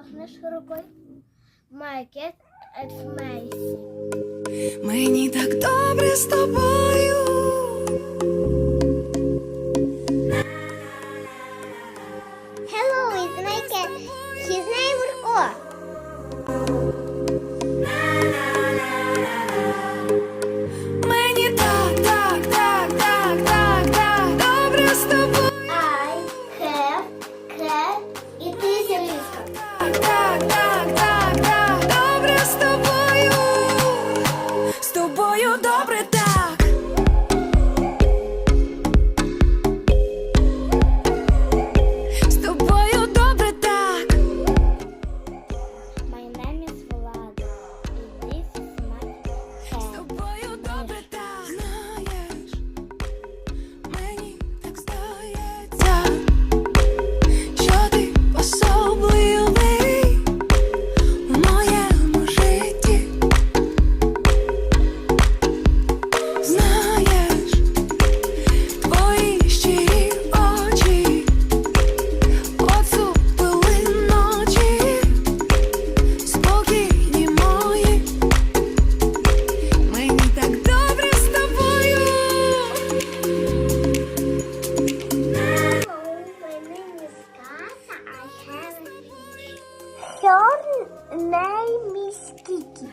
махнеш рукою. My cat it's amazing. Мені так добре з тобою. Hello, it's my cat. His name is Orko. чорний міський кіт.